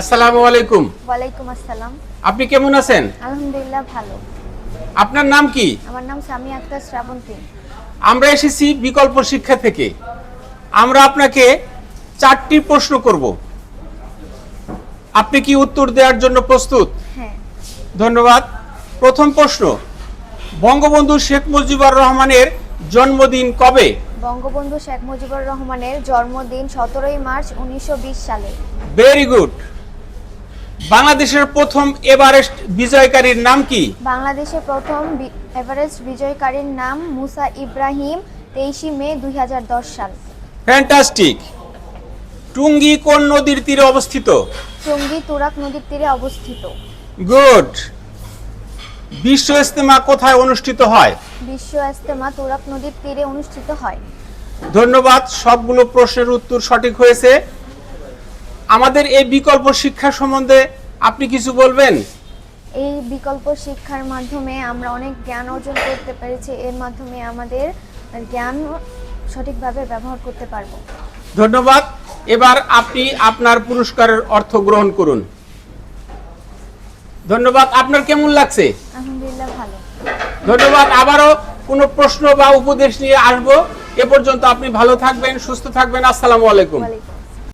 আসসালামু আলাইকুম। ওয়ালাইকুম আসসালাম। আপনি কেমন আছেন? আলহামদুলিল্লাহ ভালো। আপনার নাম কি? আমার নাম সামি আক্তার শ্রাবন্তী। আমরা এসেছি বিকল্প শিক্ষা থেকে। আমরা আপনাকে চারটি প্রশ্ন করব। আপনি কি উত্তর দেওয়ার জন্য প্রস্তুত? হ্যাঁ। ধন্যবাদ। প্রথম প্রশ্ন বঙ্গবন্ধু শেখ মুজিবুর রহমানের জন্মদিন কবে? বঙ্গবন্ধু শেখ মুজিবুর রহমানের জন্মদিন সতেরোই মার্চ উনিশশো বিশ সালে। ভেরি গুড বাংলাদেশের প্রথম এভারেস্ট বিজয়কারীর নাম কি? বাংলাদেশে প্রথম এভারেস্ট বিজয়কারীর নাম মুসা ইব্রাহিম তেইশে মে দুই হাজার দশ সাল। ফ্যান্টাস্টিক টুঙ্গি কোন নদীর তীরে অবস্থিত? টুঙ্গি তুরাক নদীর তীরে অবস্থিত। গুড বিশ্ব ইস্তেমা কোথায় অনুষ্ঠিত হয়? বিশ্ব ইস্তেমা তুরাক নদীর তীরে অনুষ্ঠিত হয়। ধন্যবাদ সবগুলো প্রশ্নের উত্তর সঠিক হয়েছে। আমাদের এই বিকল্প শিক্ষা সম্বন্ধে আপনি কিছু বলবেন? এই বিকল্প শিক্ষার মাধ্যমে আমরা অনেক জ্ঞান অর্জন করতে পেরেছি। এর মাধ্যমে আমাদের জ্ঞান সঠিকভাবে ব্যবহার করতে পারব। ধন্যবাদ। এবার আপনি আপনার পুরস্কারের অর্থ গ্রহণ করুন। ধন্যবাদ। আপনার কেমন লাগছে? আলহামদুলিল্লাহ ভালো। ধন্যবাদ। আবারও কোনো প্রশ্ন বা উপদেশ নিয়ে আসব। এ পর্যন্ত আপনি ভালো থাকবেন সুস্থ থাকবেন। আসসালামু আলাইকুম।